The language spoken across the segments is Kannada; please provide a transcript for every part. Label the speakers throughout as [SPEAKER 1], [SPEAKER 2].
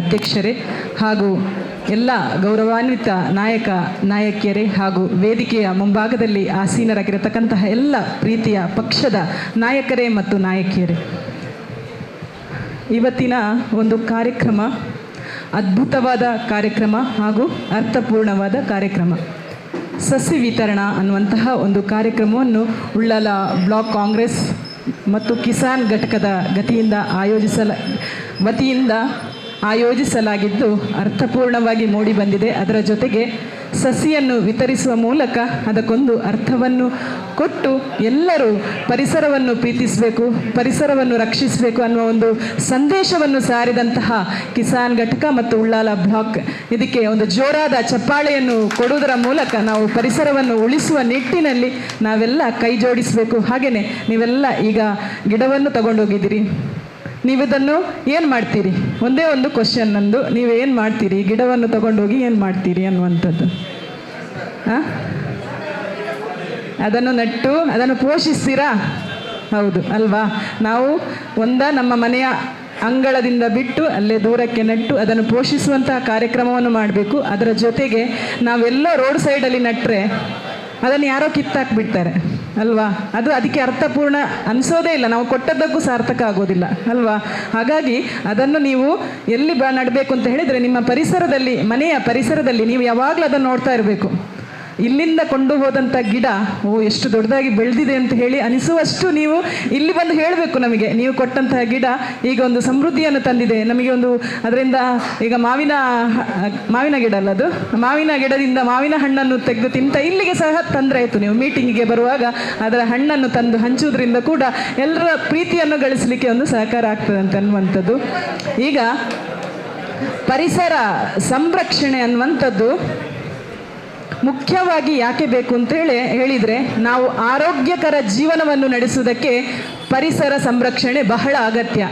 [SPEAKER 1] ಅಧ್ಯಕ್ಷರೇ ಹಾಗೂ ಎಲ್ಲ ಗೌರವಾನ್ವಿತ ನಾಯಕ, ನಾಯಕಿಯರೇ ಹಾಗೂ ವೇದಿಕೆಯ ಮುಂಭಾಗದಲ್ಲಿ ಆಸೀನರಾಗಿರತಕ್ಕಂತಹ ಎಲ್ಲ ಪ್ರೀತಿಯ ಪಕ್ಷದ ನಾಯಕರೇ ಮತ್ತು ನಾಯಕಿಯರೇ. ಇವತ್ತಿನ ಒಂದು ಕಾರ್ಯಕ್ರಮ, ಅದ್ಭುತವಾದ ಕಾರ್ಯಕ್ರಮ ಹಾಗೂ ಅರ್ಥಪೂರ್ಣವಾದ ಕಾರ್ಯಕ್ರಮ. ಸಸಿ ವಿತರಣ ಅನ್ನುವಂತಹ ಒಂದು ಕಾರ್ಯಕ್ರಮವನ್ನು ಉಳ್ಳಲ ಬ್ಲಾಕ್ ಕಾಂಗ್ರೆಸ್ ಮತ್ತು ಕಿಸಾನ್ ಘಟಕದ ಗತಿಯಿಂದ ಆಯೋಜಿಸಲ, ವತಿಯಿಂದ ಆಯೋಜಿಸಲಾಗಿದ್ದು ಅರ್ಥಪೂರ್ಣವಾಗಿ ಮೂಡಿಬಂದಿದೆ ಅದರ ಜೊತೆಗೆ ಸಸಿಯನ್ನು ವಿತರಿಸುವ ಮೂಲಕ ಅದಕ್ಕೊಂದು ಅರ್ಥವನ್ನು ಕೊಟ್ಟು ಎಲ್ಲರೂ ಪರಿಸರವನ್ನು ಪ್ರೀತಿಸಬೇಕು, ಪರಿಸರವನ್ನು ರಕ್ಷಿಸಬೇಕು ಅನ್ನುವ ಒಂದು ಸಂದೇಶವನ್ನು ಸಾರಿದಂತಹ ಕಿಸಾನ್ ಘಟಕ ಮತ್ತು ಉಳ್ಳಾಲ ಬ್ಲಾಕ್ ಇದಕ್ಕೆ ಒಂದು ಜೋರಾದ ಚಪ್ಪಾಳೆಯನ್ನು ಕೊಡುವುದರ ಮೂಲಕ ನಾವು ಪರಿಸರವನ್ನು ಉಳಿಸುವ ನಿಟ್ಟಿನಲ್ಲಿ ನಾವೆಲ್ಲ ಕೈ ಜೋಡಿಸಬೇಕು ಹಾಗೆಯೇ ನೀವೆಲ್ಲ ಈಗ ಗಿಡವನ್ನು ತಗೊಂಡೋಗಿದ್ದೀರಿ. ನೀವು ಇದನ್ನು ಏನು ಮಾಡ್ತೀರಿ? ಒಂದೇ ಒಂದು ಕ್ವಶನ್ ನಂದು. ನೀವು ಏನು ಮಾಡ್ತೀರಿ? ಗಿಡವನ್ನು ತಗೊಂಡೋಗಿ ಏನು ಮಾಡ್ತೀರಿ ಅನ್ನುವಂಥದ್ದು. ಹಾಂ ಅದನ್ನು ನೆಟ್ಟು, ಅದನ್ನು ಪೋಷಿಸ್ತೀರಾ? ಹೌದು, ಅಲ್ವಾ? ನಾವು ಒಂದ ನಮ್ಮ ಮನೆಯ ಅಂಗಳದಿಂದ ಬಿಟ್ಟು ಅಲ್ಲೇ ದೂರಕ್ಕೆ ನೆಟ್ಟು ಅದನ್ನು ಪೋಷಿಸುವಂತಹ ಕಾರ್ಯಕ್ರಮವನ್ನು ಮಾಡಬೇಕು. ಅದರ ಜೊತೆಗೆ ನಾವೆಲ್ಲ ರೋಡ್ ಸೈಡಲ್ಲಿ ನೆಟ್ಟರೆ ಅದನ್ನು ಯಾರೋ ಕಿತ್ತಾಕ್ಬಿಡ್ತಾರೆ. ಅಲ್ವಾ? ಅದು ಅದಕ್ಕೆ ಅರ್ಥಪೂರ್ಣ ಅನಿಸೋದೇ ಇಲ್ಲ. ನಾವು ಕೊಟ್ಟದ್ದಕ್ಕೂ ಸಾರ್ಥಕ ಆಗೋದಿಲ್ಲ. ಅಲ್ವಾ? ಹಾಗಾಗಿ ಅದನ್ನು ನೀವು ಎಲ್ಲಿ ನಡಬೇಕು ಅಂತ ಹೇಳಿದರೆ ನಿಮ್ಮ ಪರಿಸರದಲ್ಲಿ, ಮನೆಯ ಪರಿಸರದಲ್ಲಿ ನೀವು ಯಾವಾಗಲೂ ಅದನ್ನು ನೋಡ್ತಾ ಇರಬೇಕು. ಇಲ್ಲಿಂದ ಕೊಂಡು ಹೋದಂಥ ಗಿಡ, ಓ, ಎಷ್ಟು ದೊಡ್ಡದಾಗಿ ಬೆಳೆದಿದೆ ಅಂತ ಹೇಳಿ ಅನಿಸುವಷ್ಟು ನೀವು ಇಲ್ಲಿ ಬಂದು ಹೇಳಬೇಕು ನಮಗೆ. ನೀವು ಕೊಟ್ಟಂತಹ ಗಿಡ ಈಗ ಒಂದು ಸಮೃದ್ಧಿಯನ್ನು ತಂದಿದೆ. ನಮಗೆ ಒಂದು ಅದರಿಂದ ಈಗ ಮಾವಿನ ಮಾವಿನ ಗಿಡ ಅಲ್ಲ ಅದು? ಮಾವಿನ ಗಿಡದಿಂದ ಮಾವಿನ ಹಣ್ಣನ್ನು ತೆಗೆದು ತಿಂತ ಇಲ್ಲಿಗೆ ಸಹ ತೊಂದರೆ ಆಯಿತು. ನೀವು ಮೀಟಿಂಗಿಗೆ ಬರುವಾಗ ಅದರ ಹಣ್ಣನ್ನು ತಂದು ಹಂಚುವುದರಿಂದ ಕೂಡ ಎಲ್ಲರ ಪ್ರೀತಿಯನ್ನು ಗಳಿಸಲಿಕ್ಕೆ ಒಂದು ಸಹಕಾರ ಆಗ್ತದೆ ಅಂತ ಅನ್ನುವಂಥದ್ದು. ಈಗ ಪರಿಸರ ಸಂರಕ್ಷಣೆ ಅನ್ನುವಂಥದ್ದು ಮುಖ್ಯವಾಗಿ ಯಾಕೆ ಬೇಕು ಅಂತೇಳಿ ಹೇಳಿದರೆ ನಾವು ಆರೋಗ್ಯಕರ ಜೀವನವನ್ನು ನಡೆಸುವುದಕ್ಕೆ ಪರಿಸರ ಸಂರಕ್ಷಣೆ ಬಹಳ ಅಗತ್ಯ.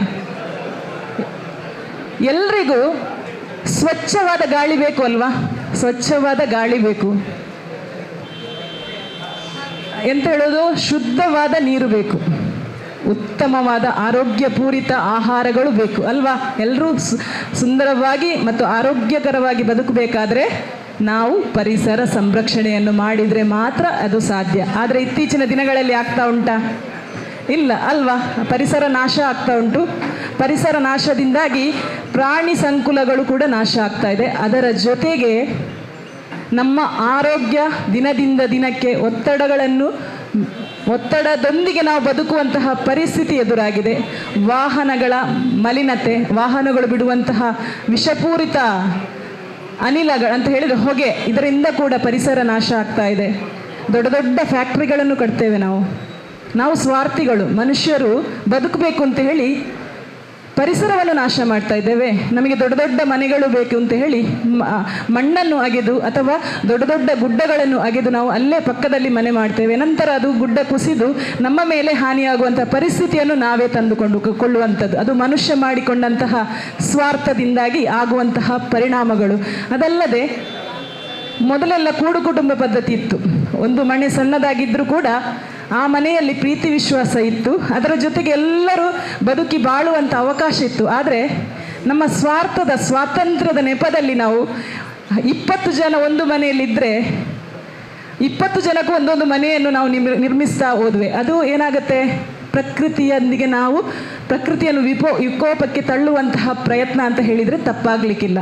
[SPEAKER 1] ಎಲ್ರಿಗೂ ಸ್ವಚ್ಛವಾದ ಗಾಳಿ ಬೇಕು ಅಲ್ವಾ? ಸ್ವಚ್ಛವಾದ ಗಾಳಿ ಬೇಕು. ಎಂತ ಹೇಳೋದು? ಶುದ್ಧವಾದ ನೀರು ಬೇಕು. ಉತ್ತಮವಾದ ಆರೋಗ್ಯಪೂರಿತ ಆಹಾರಗಳು ಬೇಕು ಅಲ್ವಾ? ಎಲ್ಲರೂ ಸುಂದರವಾಗಿ ಮತ್ತು ಆರೋಗ್ಯಕರವಾಗಿ ಬದುಕಬೇಕಾದ್ರೆ ನಾವು ಪರಿಸರ ಸಂರಕ್ಷಣೆಯನ್ನು ಮಾಡಿದರೆ ಮಾತ್ರ ಅದು ಸಾಧ್ಯ. ಆದರೆ ಇತ್ತೀಚಿನ ದಿನಗಳಲ್ಲಿ ಆಗ್ತಾ ಉಂಟಾ? ಇಲ್ಲ ಅಲ್ವಾ? ಪರಿಸರ ನಾಶ ಆಗ್ತಾ ಉಂಟು. ಪರಿಸರ ನಾಶದಿಂದಾಗಿ ಪ್ರಾಣಿ ಸಂಕುಲಗಳು ಕೂಡ ನಾಶ ಆಗ್ತಾ ಇದೆ. ಅದರ ಜೊತೆಗೆ ನಮ್ಮ ಆರೋಗ್ಯ ದಿನದಿಂದ ದಿನಕ್ಕೆ ಒತ್ತಡಗಳನ್ನು, ಒತ್ತಡದೊಂದಿಗೆ ನಾವು ಬದುಕುವಂತಹ ಪರಿಸ್ಥಿತಿ ಎದುರಾಗಿದೆ. ವಾಹನಗಳ ಮಲಿನತೆ, ವಾಹನಗಳು ಬಿಡುವಂತಹ ವಿಷಪೂರಿತ ಅನಿಲಗಳು ಅಂತ ಹೇಳಿದ್ರೆ ಹೊಗೆ, ಇದರಿಂದ ಕೂಡ ಪರಿಸರ ನಾಶ ಆಗ್ತಾ ಇದೆ. ದೊಡ್ಡ ದೊಡ್ಡ ಫ್ಯಾಕ್ಟ್ರಿಗಳನ್ನು ಕಟ್ತೇವೆ ನಾವು. ನಾವು ಸ್ವಾರ್ಥಿಗಳು, ಮನುಷ್ಯರು ಬದುಕಬೇಕು ಅಂತ ಹೇಳಿ ಪರಿಸರವನ್ನು ನಾಶ ಮಾಡ್ತಾ ಇದ್ದೇವೆ. ನಮಗೆ ದೊಡ್ಡ ದೊಡ್ಡ ಮನೆಗಳು ಬೇಕು ಅಂತ ಹೇಳಿ ಮಣ್ಣನ್ನು ಅಗೆದು ಅಥವಾ ದೊಡ್ಡ ದೊಡ್ಡ ಗುಡ್ಡಗಳನ್ನು ಅಗೆದು ನಾವು ಅಲ್ಲೇ ಪಕ್ಕದಲ್ಲಿ ಮನೆ ಮಾಡ್ತೇವೆ. ನಂತರ ಅದು ಗುಡ್ಡ ಕುಸಿದು ನಮ್ಮ ಮೇಲೆ ಹಾನಿಯಾಗುವಂತಹ ಪರಿಸ್ಥಿತಿಯನ್ನು ನಾವೇ ತಂದುಕೊಂಡು ಕೊಳ್ಳುವಂಥದ್ದು. ಅದು ಮನುಷ್ಯ ಮಾಡಿಕೊಂಡಂತಹ ಸ್ವಾರ್ಥದಿಂದಾಗಿ ಆಗುವಂತಹ ಪರಿಣಾಮಗಳು. ಅದಲ್ಲದೆ, ಮೊದಲೆಲ್ಲ ಕೂಡು ಕುಟುಂಬ ಪದ್ಧತಿ ಇತ್ತು. ಒಂದು ಮನೆ ಸಣ್ಣದಾಗಿದ್ದರೂ ಕೂಡ ಆ ಮನೆಯಲ್ಲಿ ಪ್ರೀತಿ ವಿಶ್ವಾಸ ಇತ್ತು. ಅದರ ಜೊತೆಗೆ ಎಲ್ಲರೂ ಬದುಕಿ ಬಾಳುವಂಥ ಅವಕಾಶ ಇತ್ತು. ಆದರೆ ನಮ್ಮ ಸ್ವಾರ್ಥದ, ಸ್ವಾತಂತ್ರ್ಯದ ನೆಪದಲ್ಲಿ ನಾವು ಇಪ್ಪತ್ತು ಜನ ಒಂದು ಮನೆಯಲ್ಲಿದ್ದರೆ ಇಪ್ಪತ್ತು ಜನಕ್ಕೂ ಒಂದೊಂದು ಮನೆಯನ್ನು ನಾವು ನಿರ್ ನಿರ್ಮಿಸ್ತಾ ಹೋದ್ವಿ. ಅದು ಏನಾಗುತ್ತೆ? ಪ್ರಕೃತಿಯೊಂದಿಗೆ ನಾವು ಪ್ರಕೃತಿಯನ್ನು ವಿಪೋ, ವಿಕೋಪಕ್ಕೆ ತಳ್ಳುವಂತಹ ಪ್ರಯತ್ನ ಅಂತ ಹೇಳಿದರೆ ತಪ್ಪಾಗಲಿಕ್ಕಿಲ್ಲ.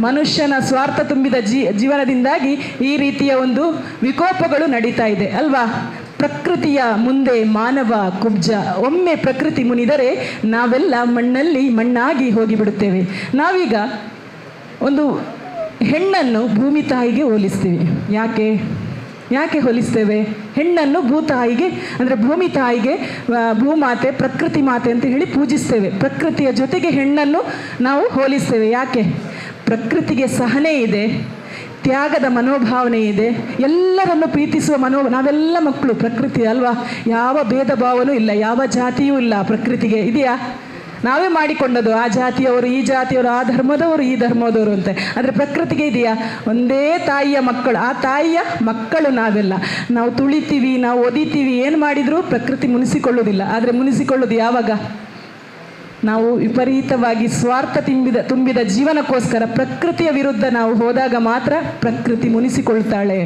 [SPEAKER 1] ಮನುಷ್ಯನ ಸ್ವಾರ್ಥ ತುಂಬಿದ ಜೀ, ಜೀವನದಿಂದಾಗಿ ಈ ರೀತಿಯ ಒಂದು ವಿಕೋಪಗಳು ನಡೀತಾ ಇದೆ, ಅಲ್ವಾ? ಪ್ರಕೃತಿಯ ಮುಂದೆ ಮಾನವ ಕುಬ್ಜ, ಒಮ್ಮೆ ಪ್ರಕೃತಿ ಮುನಿದರೆ ನಾವೆಲ್ಲ ಮಣ್ಣಲ್ಲಿ ಮಣ್ಣಾಗಿ ಹೋಗಿಬಿಡುತ್ತೇವೆ. ನಾವೀಗ ಒಂದು ಹೆಣ್ಣನ್ನು ಭೂಮಿ ತಾಯಿಗೆ ಹೋಲಿಸ್ತೀವಿ. ಯಾಕೆ? ಯಾಕೆ ಹೋಲಿಸ್ತೇವೆ? ಹೆಣ್ಣನ್ನು ಭೂತಾಯಿಗೆ ಅಂದರೆ ಭೂಮಿ ತಾಯಿಗೆ ಭೂಮಾತೆ, ಪ್ರಕೃತಿ ಮಾತೆ ಅಂತ ಹೇಳಿ ಪೂಜಿಸ್ತೇವೆ. ಪ್ರಕೃತಿಯ ಜೊತೆಗೆ ಹೆಣ್ಣನ್ನು ನಾವು ಹೋಲಿಸ್ತೇವೆ. ಯಾಕೆ? ಪ್ರಕೃತಿಗೆ ಸಹನೆ ಇದೆ, ತ್ಯಾಗದ ಮನೋಭಾವನೆ ಇದೆ, ಎಲ್ಲರನ್ನು ಪ್ರೀತಿಸುವ ಮನೋ, ನಾವೆಲ್ಲ ಮಕ್ಕಳು ಪ್ರಕೃತಿ ಅಲ್ವಾ? ಯಾವ ಭೇದ ಭಾವನೂ ಇಲ್ಲ, ಯಾವ ಜಾತಿಯೂ ಇಲ್ಲ ಪ್ರಕೃತಿಗೆ, ಇದೆಯಾ? ನಾವೇ ಮಾಡಿಕೊಂಡದ್ದು, ಆ ಜಾತಿಯವರು, ಈ ಜಾತಿಯವರು, ಆ ಧರ್ಮದವರು, ಈ ಧರ್ಮದವರು ಅಂತ. ಆದರೆ ಪ್ರಕೃತಿಗೆ ಇದೆಯಾ? ಒಂದೇ ತಾಯಿಯ ಮಕ್ಕಳು, ಆ ತಾಯಿಯ ಮಕ್ಕಳು ನಾವೆಲ್ಲ. ನಾವು ತುಳಿತೀವಿ, ನಾವು ಒದಿತೀವಿ, ಏನು ಮಾಡಿದರೂ ಪ್ರಕೃತಿ ಮುನಿಸಿಕೊಳ್ಳೋದಿಲ್ಲ ಆದರೆ ಮುನಿಸಿಕೊಳ್ಳೋದು ಯಾವಾಗ? ನಾವು ವಿಪರೀತವಾಗಿ ಸ್ವಾರ್ಥ ತುಂಬಿದ ತುಂಬಿದ ಜೀವನಕ್ಕೋಸ್ಕರ ಪ್ರಕೃತಿಯ ವಿರುದ್ಧ ನಾವು ಹೋದಾಗ ಮಾತ್ರ ಪ್ರಕೃತಿ ಮುನಿಸಿಕೊಳ್ತಾಳೆ.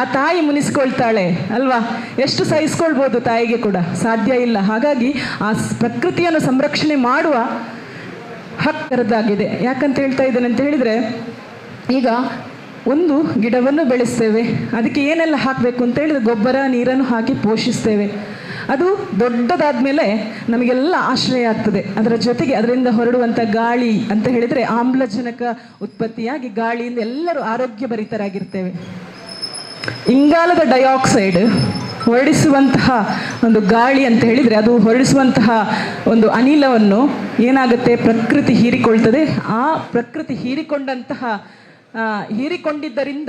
[SPEAKER 1] ಆ ತಾಯಿ ಮುನಿಸಿಕೊಳ್ತಾಳೆ, ಅಲ್ವಾ? ಎಷ್ಟು ಸಹಿಸ್ಕೊಳ್ಬೋದು ತಾಯಿಗೆ ಕೂಡ? ಸಾಧ್ಯ ಇಲ್ಲ. ಹಾಗಾಗಿ ಆ ಪ್ರಕೃತಿಯನ್ನು ಸಂರಕ್ಷಣೆ ಮಾಡುವ ಹಕ್ಕರದಾಗಿದೆ ಯಾಕಂತ ಹೇಳ್ತಾ ಇದ್ದೇನೆ ಅಂತ ಹೇಳಿದರೆ, ಈಗ ಒಂದು ಗಿಡವನ್ನು ಬೆಳೆಸ್ತೇವೆ. ಅದಕ್ಕೆ ಏನೆಲ್ಲ ಹಾಕಬೇಕು ಅಂತ ಹೇಳಿದ್ರೆ ಗೊಬ್ಬರ, ನೀರನ್ನು ಹಾಕಿ ಪೋಷಿಸ್ತೇವೆ. ಅದು ದೊಡ್ಡದಾದ್ಮೇಲೆ ನಮಗೆಲ್ಲ ಆಶ್ರಯ ಆಗ್ತದೆ. ಅದರ ಜೊತೆಗೆ ಅದರಿಂದ ಹೊರಡುವಂಥ ಗಾಳಿ ಅಂತ ಹೇಳಿದರೆ ಆಮ್ಲಜನಕ ಉತ್ಪತ್ತಿಯಾಗಿ ಗಾಳಿಯಿಂದ ಎಲ್ಲರೂ ಆರೋಗ್ಯ ಭರಿತರಾಗಿರ್ತೇವೆ ಇಂಗಾಲದ ಡೈಆಕ್ಸೈಡ್ ಹೊರಡಿಸುವಂತಹ ಒಂದು ಗಾಳಿ ಅಂತ ಹೇಳಿದರೆ ಅದು ಹೊರಡಿಸುವಂತಹ ಒಂದು ಅನಿಲವನ್ನು ಏನಾಗುತ್ತೆ? ಪ್ರಕೃತಿ ಹೀರಿಕೊಳ್ತದೆ. ಆ ಪ್ರಕೃತಿ ಹೀರಿಕೊಂಡಂತಹ ಹೀರಿಕೊಂಡಿದ್ದರಿಂದ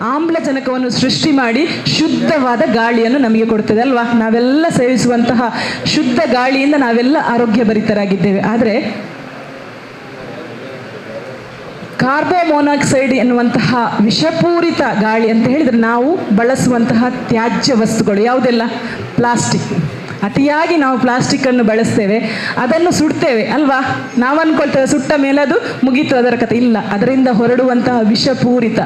[SPEAKER 1] ಆಮ್ಲಜನಕವನ್ನು ಸೃಷ್ಟಿ ಮಾಡಿ ಶುದ್ಧವಾದ ಗಾಳಿಯನ್ನು ನಮಗೆ ಕೊಡ್ತದೆ ಅಲ್ವಾ? ನಾವೆಲ್ಲ ಸೇವಿಸುವಂತಹ ಶುದ್ಧ ಗಾಳಿಯಿಂದ ನಾವೆಲ್ಲ ಆರೋಗ್ಯ ಭರಿತರಾಗಿದ್ದೇವೆ ಆದರೆ ಕಾರ್ಬೋಮೋನಾಕ್ಸೈಡ್ ಎನ್ನುವಂತಹ ವಿಷಪೂರಿತ ಗಾಳಿ ಅಂತ ಹೇಳಿದರೆ ನಾವು ಬಳಸುವಂತಹ ತ್ಯಾಜ್ಯ ವಸ್ತುಗಳು ಯಾವುದೆಲ್ಲ? ಪ್ಲಾಸ್ಟಿಕ್. ಅತಿಯಾಗಿ ನಾವು ಪ್ಲಾಸ್ಟಿಕ್ಕನ್ನು ಬಳಸ್ತೇವೆ, ಅದನ್ನು ಸುಡ್ತೇವೆ ಅಲ್ವಾ? ನಾವು ಅಂದ್ಕೊಳ್ತೇವೆ ಸುಟ್ಟ ಮೇಲೆ ಅದು ಮುಗೀತು ಅದರ ಕಥೆ. ಇಲ್ಲ, ಅದರಿಂದ ಹೊರಡುವಂತಹ ವಿಷಪೂರಿತ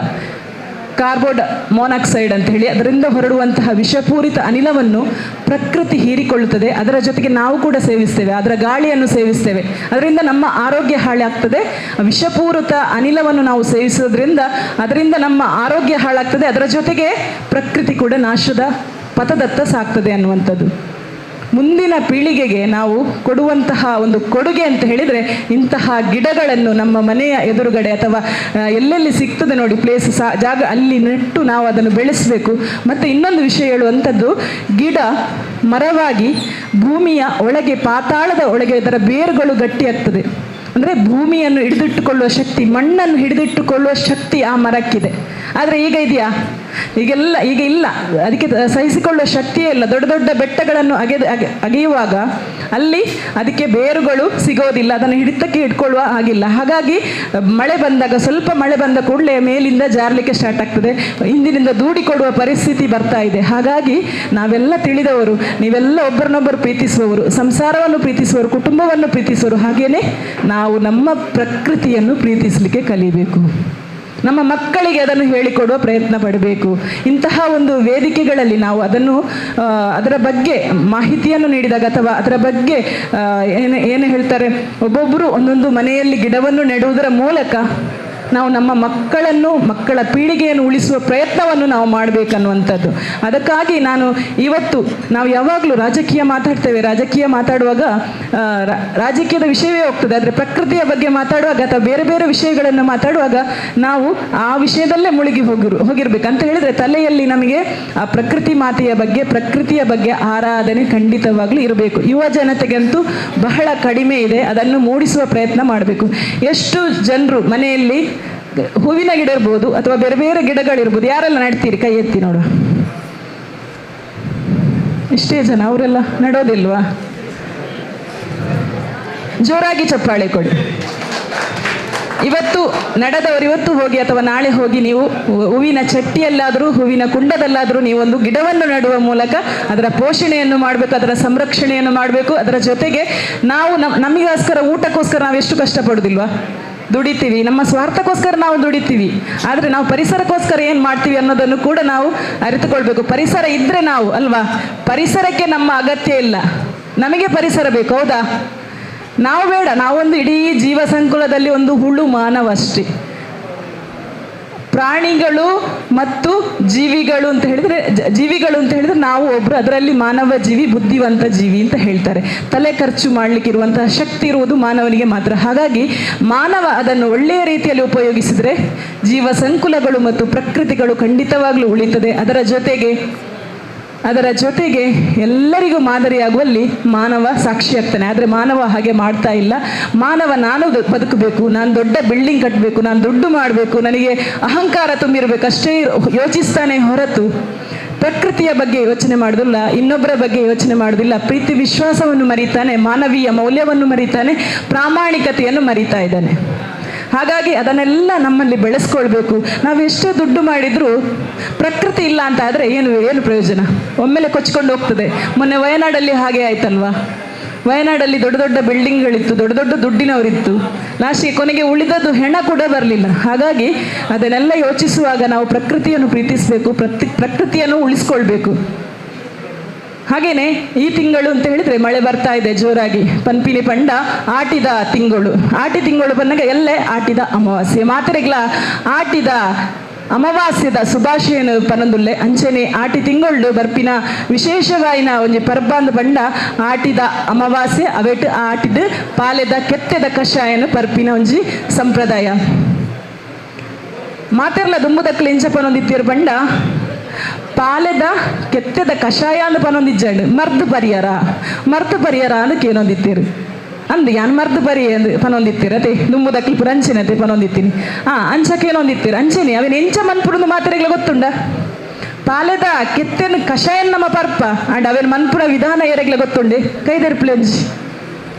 [SPEAKER 1] ಕಾರ್ಬೋಡ್ ಮೋನಾಕ್ಸೈಡ್ ಅಂತ ಹೇಳಿ ಅದರಿಂದ ಹೊರಡುವಂತಹ ವಿಷಪೂರಿತ ಅನಿಲವನ್ನು ಪ್ರಕೃತಿ ಹೀರಿಕೊಳ್ಳುತ್ತದೆ. ಅದರ ಜೊತೆಗೆ ನಾವು ಕೂಡ ಸೇವಿಸ್ತೇವೆ. ಅದರ ಗಾಳಿಯನ್ನು ಸೇವಿಸ್ತೇವೆ. ಅದರಿಂದ ನಮ್ಮ ಆರೋಗ್ಯ ಹಾಳಾಗ್ತದೆ. ವಿಷಪೂರಿತ ಅನಿಲವನ್ನು ನಾವು ಸೇವಿಸೋದ್ರಿಂದ ಅದರಿಂದ ನಮ್ಮ ಆರೋಗ್ಯ ಹಾಳಾಗ್ತದೆ. ಅದರ ಜೊತೆಗೆ ಪ್ರಕೃತಿ ಕೂಡ ನಾಶದ ಪಥದತ್ತ ಸಾಕ್ತದೆ ಅನ್ನುವಂಥದ್ದು. ಮುಂದಿನ ಪೀಳಿಗೆಗೆ ನಾವು ಕೊಡುವಂತಹ ಒಂದು ಕೊಡುಗೆ ಅಂತ ಹೇಳಿದರೆ ಇಂತಹ ಗಿಡಗಳನ್ನು ನಮ್ಮ ಮನೆಯ ಎದುರುಗಡೆ ಅಥವಾ ಎಲ್ಲೆಲ್ಲಿ ಸಿಗ್ತದೆ ನೋಡಿ ಪ್ಲೇಸ್ ಜಾಗ ಅಲ್ಲಿ ನೆಟ್ಟು ನಾವು ಅದನ್ನು ಬೆಳೆಸಬೇಕು. ಮತ್ತು ಇನ್ನೊಂದು ವಿಷಯ ಹೇಳುವಂಥದ್ದು, ಗಿಡ ಮರವಾಗಿ ಭೂಮಿಯ ಒಳಗೆ, ಪಾತಾಳದ ಒಳಗೆ ಅದರ ಬೇರುಗಳು ಗಟ್ಟಿಯಾಗ್ತದೆ ಅಂದರೆ ಭೂಮಿಯನ್ನು ಹಿಡಿದಿಟ್ಟುಕೊಳ್ಳುವ ಶಕ್ತಿ, ಮಣ್ಣನ್ನು ಹಿಡಿದಿಟ್ಟುಕೊಳ್ಳುವ ಶಕ್ತಿ ಆ ಮರಕ್ಕಿದೆ. ಆದರೆ ಈಗ ಇದೆಯಾ? ಈಗೆಲ್ಲ, ಈಗ ಇಲ್ಲ. ಅದಕ್ಕೆ ಸಹಿಸಿಕೊಳ್ಳುವ ಶಕ್ತಿಯೇ ಇಲ್ಲ. ದೊಡ್ಡ ದೊಡ್ಡ ಬೆಟ್ಟಗಳನ್ನು ಅಗೆದು, ಅಗೆ, ಅಗೆಯುವಾಗ ಅಲ್ಲಿ ಅದಕ್ಕೆ ಬೇರುಗಳು ಸಿಗೋದಿಲ್ಲ. ಅದನ್ನು ಹಿಡಿತಕ್ಕೆ ಇಟ್ಕೊಳ್ಳುವ ಹಾಗಿಲ್ಲ. ಹಾಗಾಗಿ ಮಳೆ ಬಂದಾಗ, ಸ್ವಲ್ಪ ಮಳೆ ಬಂದ ಕೂಡಲೇ ಮೇಲಿಂದ ಜಾರಲಿಕ್ಕೆ ಸ್ಟಾರ್ಟ್ ಆಗ್ತದೆ. ಹಿಂದಿನಿಂದ ದೂಡಿಕೊಡುವ ಪರಿಸ್ಥಿತಿ ಬರ್ತಾ ಇದೆ. ಹಾಗಾಗಿ ನಾವೆಲ್ಲ ತಿಳಿದವರು, ನೀವೆಲ್ಲ ಒಬ್ಬರನ್ನೊಬ್ಬರು ಪ್ರೀತಿಸುವವರು, ಸಂಸಾರವನ್ನು ಪ್ರೀತಿಸುವವರು, ಕುಟುಂಬವನ್ನು ಪ್ರೀತಿಸುವರು ಹಾಗೇನೆ ನಾವು ನಮ್ಮ ಪ್ರಕೃತಿಯನ್ನು ಪ್ರೀತಿಸಲಿಕ್ಕೆ ಕಲಿಬೇಕು. ನಮ್ಮ ಮಕ್ಕಳಿಗೆ ಅದನ್ನು ಹೇಳಿಕೊಡುವ ಪ್ರಯತ್ನ ಪಡಬೇಕು. ಇಂತಹ ಒಂದು ವೇದಿಕೆಗಳಲ್ಲಿ ನಾವು ಅದನ್ನು ಅದರ ಬಗ್ಗೆ ಮಾಹಿತಿಯನ್ನು ನೀಡಿದಾಗ ಅಥವಾ ಅದರ ಬಗ್ಗೆ ಏನು ಏನು ಹೇಳ್ತಾರೆ? ಒಬ್ಬೊಬ್ಬರು ಒಂದೊಂದು ಮನೆಯಲ್ಲಿ ಗಿಡವನ್ನು ನೆಡುವುದರ ಮೂಲಕ ನಾವು ನಮ್ಮ ಮಕ್ಕಳನ್ನು, ಮಕ್ಕಳ ಪೀಳಿಗೆಯನ್ನು ಉಳಿಸುವ ಪ್ರಯತ್ನವನ್ನು ನಾವು ಮಾಡಬೇಕನ್ನುವಂಥದ್ದು. ಅದಕ್ಕಾಗಿ ನಾನು ಇವತ್ತು, ನಾವು ಯಾವಾಗಲೂ ರಾಜಕೀಯ ಮಾತಾಡ್ತೇವೆ. ರಾಜಕೀಯ ಮಾತಾಡುವಾಗ ರಾಜಕೀಯದ ವಿಷಯವೇ ಹೋಗ್ತದೆ. ಆದರೆ ಪ್ರಕೃತಿಯ ಬಗ್ಗೆ ಮಾತಾಡುವಾಗ ಅಥವಾ ಬೇರೆ ಬೇರೆ ವಿಷಯಗಳನ್ನು ಮಾತಾಡುವಾಗ ನಾವು ಆ ವಿಷಯದಲ್ಲೇ ಮುಳುಗಿ ಹೋಗಿರು, ಹೋಗಿರ್ಬೇಕು. ಅಂತ ಹೇಳಿದರೆ ತಲೆಯಲ್ಲಿ ನಮಗೆ ಆ ಪ್ರಕೃತಿ ಮಾತೆಯ ಬಗ್ಗೆ, ಪ್ರಕೃತಿಯ ಬಗ್ಗೆ ಆರಾಧನೆ ಖಂಡಿತವಾಗ್ಲೂ ಇರಬೇಕು. ಯುವ ಜನತೆಗಂತೂ ಬಹಳ ಕಡಿಮೆ ಇದೆ. ಅದನ್ನು ಮೂಡಿಸುವ ಪ್ರಯತ್ನ ಮಾಡಬೇಕು. ಎಷ್ಟು ಜನರು ಮನೆಯಲ್ಲಿ ಹೂವಿನ ಗಿಡ ಇರ್ಬೋದು ಅಥವಾ ಬೇರೆ ಬೇರೆ ಗಿಡಗಳಿರ್ಬೋದು ಯಾರೆಲ್ಲ ನೆಡ್ತೀರಿ? ಕೈ ಎತ್ತಿ ನೋಡು. ಇಷ್ಟೇ ಜನ, ಅವರೆಲ್ಲ ನಡೋದಿಲ್ವಾ? ಜೋರಾಗಿ ಚಪ್ಪಾಳೆ ಕೊಡಿ. ಇವತ್ತು ನಡೆದವರು ಇವತ್ತು ಹೋಗಿ ಅಥವಾ ನಾಳೆ ಹೋಗಿ ನೀವು ಹೂವಿನ ಚಟ್ಟಿಯಲ್ಲಾದರೂ, ಹೂವಿನ ಕುಂಡದಲ್ಲಾದರೂ ನೀವೊಂದು ಗಿಡವನ್ನು ನೆಡುವ ಮೂಲಕ ಅದರ ಪೋಷಣೆಯನ್ನು ಮಾಡಬೇಕು, ಅದರ ಸಂರಕ್ಷಣೆಯನ್ನು ಮಾಡಬೇಕು, ಅದರ ಜೊತೆಗೆ ನಾವು ನಮ್, ನಮಗೋಸ್ಕರ ಊಟಕ್ಕೋಸ್ಕರ ನಾವು ಎಷ್ಟು ಕಷ್ಟಪಡೋದಿಲ್ವಾ? ದುಡಿತೀವಿ. ನಮ್ಮ ಸ್ವಾರ್ಥಕ್ಕೋಸ್ಕರ ನಾವು ದುಡಿತೀವಿ. ಆದರೆ ನಾವು ಪರಿಸರಕ್ಕೋಸ್ಕರ ಏನು ಮಾಡ್ತೀವಿ ಅನ್ನೋದನ್ನು ಕೂಡ ನಾವು ಅರಿತುಕೊಳ್ಬೇಕು. ಪರಿಸರ ಇದ್ದರೆ ನಾವು, ಅಲ್ವಾ? ಪರಿಸರಕ್ಕೆ ನಮ್ಮ ಅಗತ್ಯ ಇಲ್ಲ. ನಮಗೆ ಪರಿಸರ ಬೇಕು, ಹೌದಾ? ನಾವು ಬೇಡ. ನಾವೊಂದು ಇಡೀ ಜೀವ ಸಂಕುಲದಲ್ಲಿ ಒಂದು ಹುಳು ಮಾನವ ಅಷ್ಟೇ ಪ್ರಾಣಿಗಳು ಮತ್ತು ಜೀವಿಗಳು ಅಂತ ಹೇಳಿದ್ರೆ ಜೀವಿಗಳು ಅಂತ ಹೇಳಿದ್ರೆ ನಾವು ಒಬ್ರು, ಅದರಲ್ಲಿ ಮಾನವ ಜೀವಿ, ಬುದ್ಧಿವಂತ ಜೀವಿ ಅಂತ ಹೇಳ್ತಾರೆ. ತಲೆ ಖರ್ಚು ಮಾಡ್ಲಿಕ್ಕೆ ಇರುವಂತಹ ಶಕ್ತಿ ಇರುವುದು ಮಾನವನಿಗೆ ಮಾತ್ರ. ಹಾಗಾಗಿ ಮಾನವ ಅದನ್ನು ಒಳ್ಳೆಯ ರೀತಿಯಲ್ಲಿ ಉಪಯೋಗಿಸಿದರೆ ಜೀವ ಸಂಕುಲಗಳು ಮತ್ತು ಪ್ರಕೃತಿಗಳು ಖಂಡಿತವಾಗ್ಲೂ ಉಳಿತದೆ. ಅದರ ಜೊತೆಗೆ ಅದರ ಜೊತೆಗೆ ಎಲ್ಲರಿಗೂ ಮಾದರಿಯಾಗುವಲ್ಲಿ ಮಾನವ ಸಾಕ್ಷಿಯಾಗ್ತಾನೆ ಆದರೆ ಮಾನವ ಹಾಗೆ ಮಾಡ್ತಾ ಇಲ್ಲ. ಮಾನವ ನಾನು ಬದುಕಬೇಕು, ನಾನು ದೊಡ್ಡ ಬಿಲ್ಡಿಂಗ್ ಕಟ್ಟಬೇಕು ನಾನು ದುಡ್ಡು ಮಾಡಬೇಕು, ನನಗೆ ಅಹಂಕಾರ ತುಂಬಿರಬೇಕು, ಅಷ್ಟೇ ಯೋಚಿಸ್ತಾನೆ ಹೊರತು ಪ್ರಕೃತಿಯ ಬಗ್ಗೆ ಯೋಚನೆ ಮಾಡೋದಿಲ್ಲ, ಇನ್ನೊಬ್ಬರ ಬಗ್ಗೆ ಯೋಚನೆ ಮಾಡೋದಿಲ್ಲ. ಪ್ರೀತಿ ವಿಶ್ವಾಸವನ್ನು ಮರಿತಾನೆ, ಮಾನವೀಯ ಮೌಲ್ಯವನ್ನು ಮರಿತಾನೆ, ಪ್ರಾಮಾಣಿಕತೆಯನ್ನು ಮರಿತಾ ಇದ್ದಾನೆ. ಹಾಗಾಗಿ ಅದನ್ನೆಲ್ಲ ನಮ್ಮಲ್ಲಿ ಬೆಳೆಸ್ಕೊಳ್ಬೇಕು. ನಾವು ಎಷ್ಟೇ ದುಡ್ಡು ಮಾಡಿದರೂ ಪ್ರಕೃತಿ ಇಲ್ಲ ಅಂತ ಆದರೆ ಏನು ಏನು ಪ್ರಯೋಜನ? ಒಮ್ಮೆಲೆ ಕೊಚ್ಕೊಂಡು ಹೋಗ್ತದೆ. ಮೊನ್ನೆ ವಯನಾಡಲ್ಲಿ ಹಾಗೆ ಆಯ್ತಲ್ವಾ? ವಯನಾಡಲ್ಲಿ ದೊಡ್ಡ ದೊಡ್ಡ ಬಿಲ್ಡಿಂಗ್ಗಳಿತ್ತು, ದೊಡ್ಡ ದೊಡ್ಡ ದುಡ್ಡಿನವರಿತ್ತು. ಲಾಸ್ಟಿಗೆ ಕೊನೆಗೆ ಉಳಿದದ್ದು ಹೆಣ ಕೂಡ ಬರಲಿಲ್ಲ. ಹಾಗಾಗಿ ಅದನ್ನೆಲ್ಲ ಯೋಚಿಸುವಾಗ ನಾವು ಪ್ರಕೃತಿಯನ್ನು ಪ್ರೀತಿಸಬೇಕು, ಪ್ರತಿ, ಪ್ರಕೃತಿಯನ್ನು ಉಳಿಸ್ಕೊಳ್ಬೇಕು. ಹಾಗೇನೆ ಈ ತಿಂಗಳು ಅಂತ ಹೇಳಿದ್ರೆ ಮಳೆ ಬರ್ತಾ ಇದೆ ಜೋರಾಗಿ. ಪನ್ಪಿನಿ ಪಂಡ ಆಟಿದ ತಿಂಗಳು. ಆಟಿ ತಿಂಗಳು ಬಂದಾಗ ಎಲ್ಲೇ ಆಟಿದ ಅಮಾವಾಸ್ಯೆ. ಮಾತ್ರೆಗಳ ಆಟಿದ ಅಮಾವಾಸ್ಯದ ಶುಭಾಶಯನು ಪನಂದುಲ್ಲೆ. ಅಂಚನೆ ಆಟಿ ತಿಂಗಳು ಬರ್ಪಿನ ವಿಶೇಷವಾಯಿನ ಒಂಜಿ ಪರ್ಬಾಂದ ಬಂಡ ಆಟಿದ ಅಮಾವಾಸ್ಯೆ. ಅವೆಟ್ ಆಟಿದ ಪಾಲೆದ ಕೆತ್ತೆದ ಕಷಾಯನ ಪರ್ಪಿನ ಒಂಜಿ ಸಂಪ್ರದಾಯ. ಮಾತೆರ್ಲ ದುಂಬುದಕ್ಕಲು ಇಂಚ ಪನೊಂದಿತ್ತೀರು ಬಂಡ ಪಾಲೆದ ಕೆತ್ತೆದ ಕಷಾಯ ಅಂದ್ ಪನೊಂದಿಜ್ಜಂಡು ಮರ್ದು ಪರಿಹಾರ ಮರ್ದು ಪರಿಹಾರ ಅಂದ್ ಕೇನೊಂದಿತ್ತೀರು ಅಂದ್ ಯಾನ್ ಮರ್ದು ಬರಿ ಅಂದ್ ಪನೊಂದಿತ್ತೀರ ಅದೇ ದುಂಬುದಕ್ಕಲು ಪುರಂಚಿನ ಅದೇ ಪನೊಂದಿತ್ತೀನಿ ಅಂಚ ಅಂಚಕೇನೊಂದಿತ್ತೀರು ಅಂಚೆನೆ, ಅವನ್ ಎಂಚ ಮನ್ಪುಡುದು ಮಾತ್ರೆಗಳ ಗೊತ್ತುಂಡ? ಪಾಲೆದ ಕೆತ್ತೆನ ಕಷಾಯನ್ ನಮ್ಮ ಪರ್ಪ ಅಂಡ್ ಅವನ್ ಮನ್ಪುನ ವಿಧಾನ ಏರೆಗ್ಲ ಗೊತ್ತುಂಡೆ? ಕೈದೆರ್ಪ್ಲೆ ಒಂಜಿ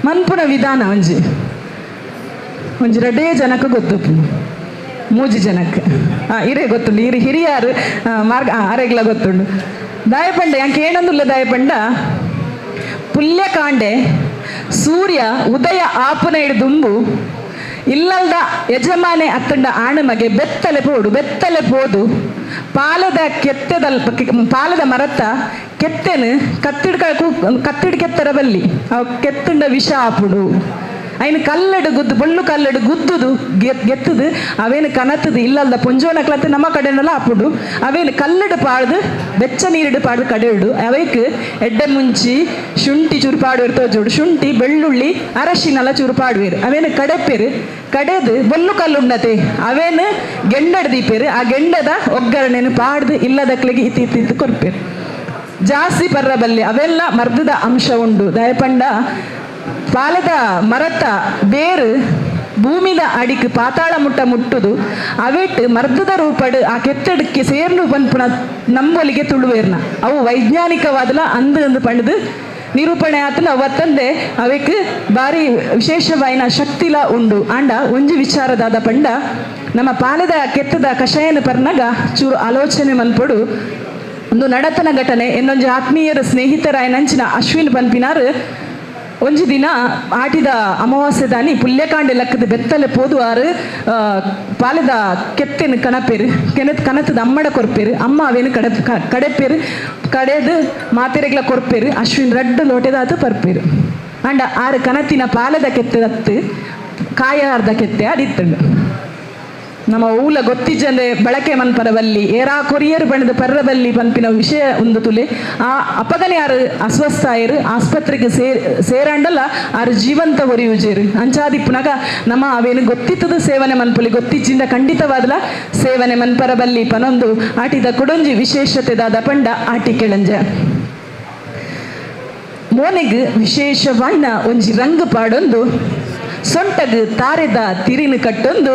[SPEAKER 1] ಮನ್ಪುನ ವಿಧಾನ ಒಂಜಿ ಒಂಜಿ ರಡೇ ಜನಕ್ಕೆ ಗೊತ್ತು ಮೂಜಿ ಜನಕ್ಕೆ. ಇರೇ ಗೊತ್ತುಂಡು ಇರಿ ಹಿರಿಯಾರು ಮಾರ್ಗ ಅರೆಗ್ಲ ಗೊತ್ತುಂಡು ದಾಯಪಂಡ ಯಾಕೆ ಏನಂದುಲ್ಲ ದಾಯಪಂಡ? ಪುಲ್ಯಕಾಂಡೆ, ಸೂರ್ಯ, ಉದಯ, ಆಪುನ ದುಂಬು, ಇಲ್ಲಲ್ದ ಯಜಮಾನೆ ಅತ್ತಂಡ ಆಣಮಗೆ ಬೆತ್ತಲೆ ಪೋಡು, ಬೆತ್ತಲೆ ಪೋದು. ಪಾಲದ ಕೆತ್ತದ ಪಾಲದ ಮರತ್ತ ಕೆತ್ತೆನು ಕತ್ತಿಡ್ಕ ಕತ್ತಿಡ್ ಕೆತ್ತರ ಬಲ್ಲಿ ಅವು ಕೆತ್ತುಂಡ ವಿಷ ಆಪುಡು ಅಯ್ನ ಕಲ್ಲಡು ಗುದ್ದು, ಬೊಳ್ಳು ಕಲ್ಲಡು ಗುದ್ದುದು, ಗೆತ್, ಗೆತ್ತದು, ಅವೇನು ಕನತದು ಇಲ್ಲಲ್ದ ಪೊಂಜೋನ ಕ್ಲತ್ತು ನಮ್ಮ ಕಡೆನೆಲ್ಲ ಆಪುಡು ಅವೇನು ಕಲ್ಲಡು ಪಾಡ್ದು, ಬೆಚ್ಚ ನೀರಿಡು ಪಾಡ್ದು ಕಡೆಡು. ಅವೈಕ್ ಎಡ್ಡೆ ಮುಂಚಿ ಶುಂಠಿ ಚೂರು ಪಾಡುವೇರು ತೋಜೋಡು ಶುಂಠಿ, ಬೆಳ್ಳುಳ್ಳಿ ಅರಶಿನೆಲ್ಲ ಚೂರು ಅವೇನು ಕಡೆಪೇರು ಕಡೆದು ಬೊಲ್ಲು ಕಲ್ಲುಂಡತೆ ಅವೇನು ಗೆಂಡಡ್ ದೀಪೇರು. ಆ ಗೆಂಡದ ಒಗ್ಗರಣೆನು ಪಾಡ್ದು ಇಲ್ಲದಕ್ಲಿಗೆ ಇತ್ತಿ ಇತ್ತಿತ್ತು ಕೊರ್ಪೇರು. ಜಾಸ್ತಿ ಪರ್ರಬಲ್ಲಿ ಅವೆಲ್ಲ ಮರ್ದದ ಅಂಶ ಉಂಡು. ದಯಪಂಡ ಪಾಲದ ಮರತ ಬೇರು ಭೂಮಿದ ಅಡಿಕ್ ಪಾತಾಳ ಮುಟ್ಟ ಮುಟ್ಟುದು, ಅವೆಟ್ ಮರ್ದದ ರೂಪಡ್ ಆ ಕೆತ್ತಡಕ್ಕೆ ಸೇರ್ನು ಪನ್ಪುಣ ನಂಬಲಿಗೆ ತುಳುವೇರ್ನ. ಅವು ವೈಜ್ಞಾನಿಕವಾದಲ ಅಂದು ಅಂದು ಪಂಡದು ನಿರೂಪಣೆ ಆತನ ಅವತ್ತಂದೆ ಅವಕ್ಕೆ ಬಾರಿ ವಿಶೇಷವಾಯಿನ ಶಕ್ತಿಲ ಉಂಡು. ಆಂಡ ಒಂಜಿ ವಿಚಾರದಾದ ಪಂಡ ನಮ್ಮ ಪಾಲದ ಕೆತ್ತದ ಕಷಾಯನ ಪರ್ನಗ ಚೂರು ಆಲೋಚನೆ ಮನ್ಪೊಡು. ಒಂದು ನಡತನ ಘಟನೆ ಇನ್ನೊಂದು ಆತ್ಮೀಯರು ಸ್ನೇಹಿತರಾಯನಂಚಿನ ಅಶ್ವಿನ್ ಪನ್ಪಿನಾರು ಒಂಜಿ ದಿನ ಆಟಿದ ಅಮಾವಾಸ್ಯೆ ದಾನಿ ಪುಲ್ಯಕಾಂಡೆ ಲೆಕ್ಕದ ಬೆತ್ತಲೆ ಪೋದು ಆರು ಆ, ಪಾಲೆದ ಕೆತ್ತೆನು ಕಣಪೇರು ಕೆನತ್ ಕನತದ ಅಮ್ಮಡ ಕೊರ್ಪೇರು ಅಮ್ಮ ಅವೇನು ಕಡೆ ಕ- ಕಡೆಪೇರು ಕಡೆದು ಮಾತೆರೆಗ್ಲ ಕೊರ್ಪೇರು ಅಶ್ವಿನ್ ರಡ್ಡ್ ಲೋಟೆದಾತು ಪರ್ಪೇರು. ಅಂಡ ಆರು ಕನತಿನ ಪಾಲದ ಕೆತ್ತದತ್ತು ಕಾಯಾರ್ದ ಕೆತ್ತೆ ಅದಿತ್ತಂಡು ನಮ್ಮ ಊಲ ಗೊತ್ತಿಜ್ಜಂದೆ ಬಳಕೆ ಮನ್ಪರವಲ್ಲಿ ಏರಾ ಕೊರಿಯರ್ ಬಣ್ಣದ ಪರ್ರಬಲ್ಲಿ ಪನ್ಪಿನ ವಿಷಯ ಒಂದು ತುಲೆ, ಆ ಅಪಗನೆ ಯಾರು ಅಸ್ವಸ್ಥ ಆಯರು ಆಸ್ಪತ್ರೆಗೆ ಸೇರ್ ಸೇರಂಡಲ್ಲ ಆರು ಜೀವಂತ ಅಂಚಾದಿ ಪುನಗ ನಮ್ಮ ಅವೇನು ಗೊತ್ತಿತ್ತದ ಸೇವನೆ ಮನ್ಪಲಿ, ಗೊತ್ತಿಜ್ಜಿಂದ ಖಂಡಿತವಾದಲ ಸೇವನೆ ಮನ್ಪರಬಲ್ಲಿ ಪನೊಂದು ಆಟಿದ ಕೊಡೊಂಜಿ ವಿಶೇಷತೆದಾದ ಪಂಡ ಆಟಿ ಕೆಳಂಜ. ಮೋನೆಗ್ ವಿಶೇಷವಾಯ್ನ ಒಂಜಿ ರಂಗು ಪಾಡೊಂದು, ಸೊಂಟಗ್ ತಾರೆದ ತಿರಿನು ಕಟ್ಟೊಂದು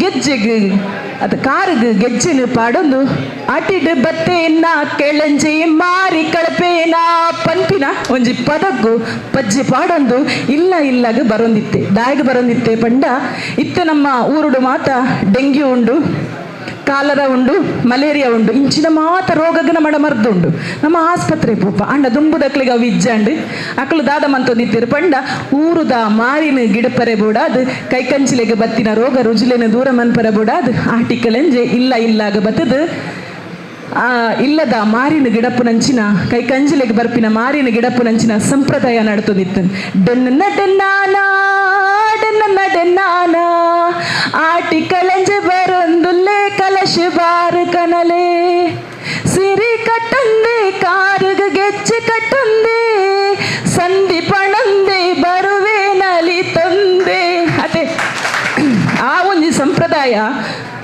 [SPEAKER 1] ಗೆಜ್ಜೆಗ್, ಅದು ಕಾರಿಗೆ ಗೆಜ್ಜೆನು ಪಾಡೊಂದು ಅಟಿಡ್ ಬತ್ತೇನ, ಕೆಳಂಜಿ ಮಾರಿ ಕಳಪೇನ, ಪಂಪಿನ ಒಂಜಿ ಪದಗ್ಗು ಪಜ್ಜಿ ಪಾಡೊಂದು, ಇಲ್ಲ ಇಲ್ಲಾಗ ಬರೊಂದಿತ್ತೆ, ದಾಯಿಗೆ ಬರೊಂದಿತ್ತೆ ಪಂಡ. ಇತ್ತೆ ನಮ್ಮ ಊರುಡು ಮಾತ ಡೆಂಗ್ಯೂ ಉಂಡು. ಕಾಲರ ಉಂಡು, ಮಲೇರಿಯಾ ಉಂಡು, ಇಂಚಿನ ಮಾತ ರೋಗಗನ ಮಡ ಮರ್ದುಂಡು ನಮ್ಮ ಆಸ್ಪತ್ರೆ ಪೋಪ, ಅಂಡ ದುಂಬುದಕ್ಲಿಗೆ ಅವು ಇಜ್ಜಂಡು ಅಕ್ಕಲು ದಾದ ಮಂತೊಂದಿತ್ತಿರು ಪಂಡ, ಊರುದ ಮಾರಿನ ಗಿಡಪರೆ ಬೋಡಾದ್, ಕೈಕಂಚಿಲೆಗೆ ಬತ್ತಿನ ರೋಗ ರುಜುಲೆನ ದೂರ ಮನ್ಪರ ಬೋಡಾದ್ ಆಟಿಕಲೆಂಜೆ ಇಲ್ಲ ಇಲ್ಲಾಗ ಬತ್ತದು. ಆ, ಇಲ್ಲದ ಮಾರಿನ ಗಿಡಪ್ಪು ನಂಚಿನ ಕೈ ಕಂಜಿಲೆಗೆ ಬರ್ಪಿನ ಮಾರಿನ ಗಿಡಪ್ಪು ನಂಚಿನ ಸಂಪ್ರದಾಯ ನಡೆತದಿತ್ತು ಡೆನ್ನ ಡೆನ್ನಾನ.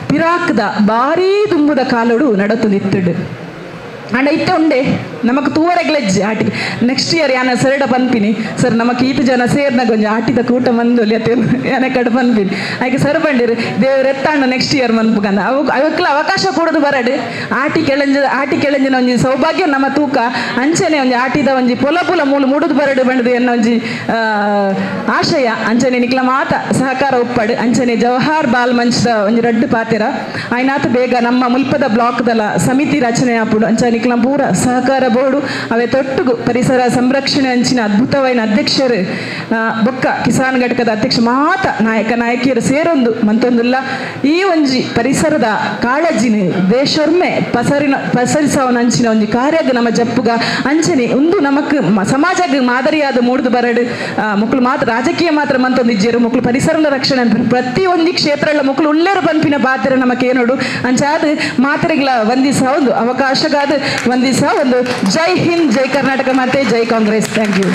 [SPEAKER 1] ಪಿರಾಕ್ದ ಭಾರೀ ತುಂಬದ ಕಾಲಡು ನಡತು ಇಟ್ಟ ಉಂಡೆ ನಮಕ್ ತೂವರೆಗ್ಲೆಜ್ಜೆ ಆಟಿ ನೆಕ್ಸ್ಟ್ ಇಯರ್ ಯಾನ ಸರಡ ಪನ್ಪಿನಿ ಸರ್ ನಮಕ್ ಈತ ಜನ ಸೇರ್ನಾಗ ಒಂಜಿ ಆಟಿದ ಕೂಟ ಅತ್ತೆ ಯಾನ ಕಡೆ ಪನ್ಪಿನಿ ಆಯ್ಕೆ ಸರ್ ಬಂಡಿರಿ ದೇವ್ರ ನೆಕ್ಸ್ಟ್ ಇಯರ್ ಮನ್ಪುಗಂದ ಅವು ಅವಕ್ಕೆಲ್ಲ ಅವಕಾಶ ಕೊಡೋದು ಬರಡೆ ಆಟಿ ಕೆಳಂಜ ಆಟಿ ಕೆಳಂಜಿನ ಒಂಜಿ ಸೌಭಾಗ್ಯ ನಮ್ಮ ತೂಕ ಅಂಚನೆ ಒಂಜಿ ಆಟಿದ ಒಂಜಿ ಪೊಲ ಪುಲ ಮೂಲು ಮುಡುದು ಬರಡು ಬಂಡದು ಎನ್ನ ಒಂಜಿ ಆಶಯ ಅಂಚನೆ ನಿಕ್ಲ ಮಾತ ಸಹಕಾರ ಒಪ್ಪಡು ಅಂಚನೆ ಜವಹರ್ ಬಾಲ್ ಮಂಚ್ದ ಒಂಜಿ ರಡ್ಡು ಪಾತೆರ ಆಯ್ನಾತ ಬೇಗ ನಮ್ಮ ಮುಲ್ಪದ ಬ್ಲಾಕ್ದಲ ಸಮಿತಿ ರಚನೆ ಆಪುಡು ಅಂಚನೆ ನಿಕ್ಲ ಪೂರ ಸಹಕಾರ ಬೋರ್ಡು. ಅವೆ ತೊಟ್ಟುಗು ಪರಿಸರ ಸಂರಕ್ಷಣೆ ಅಂಚಿನ ಅದ್ಭುತವಾದ ಅಧ್ಯಕ್ಷರು ಬೊಕ್ಕ ಕಿಸಾನ್ ಘಟಕದ ಅಧ್ಯಕ್ಷ ಮಾತ ನಾಯಕ ನಾಯಕಿಯರು ಸೇರೊಂದು, ಮಂತೊಂದುಲ್ಲ. ಈ ಒಂಜಿ ಪರಿಸರದ ಕಾಳಜಿನ ದೇಶೊರ್ಮೆ ಪಸರಿನ, ಪಸರಿಸವನ ಅಂಚಿನ ಒಂಜಿ ಕಾರ್ಯದ ನಮ್ಮ ಜಪ್ಪುಗ ಅಂಚನೆ ಒಂದು ನಮಕ್ ಸಮಾಜಗ್ ಮಾದರಿಯಾದ ಮೂಡ್ದು ಬರಡು. ಮಕ್ಕಳು ಮಾತ್ರ, ರಾಜಕೀಯ ಮಾತ್ರ ಮಂತೊಂದಿಜ್ಜೇರು. ಮಕ್ಕಳು ಪರಿಸರದ ರಕ್ಷಣೆ ಪ್ರತಿ ಒಂದು ಕ್ಷೇತ್ರಗಳ ಮಕ್ಕಳು ಉಳ್ಳೇರು ಪನ್ಪಿನ ಪಾತ್ರ ನಮಕ್ಕೆ ಏನೋಡು ಅಂಚಾದ ಮಾತ್ರೆಗಳ ವಂದಿಸ ಒಂದು ಅವಕಾಶಗಾದ ವಂದಿಸ ಒಂದು ಜೈ ಹಿಂದ್ ಜೈ ಕರ್ನಾಟಕ ಮತ್ತೆ ಜೈ ಕಾಂಗ್ರೆಸ್. Thank you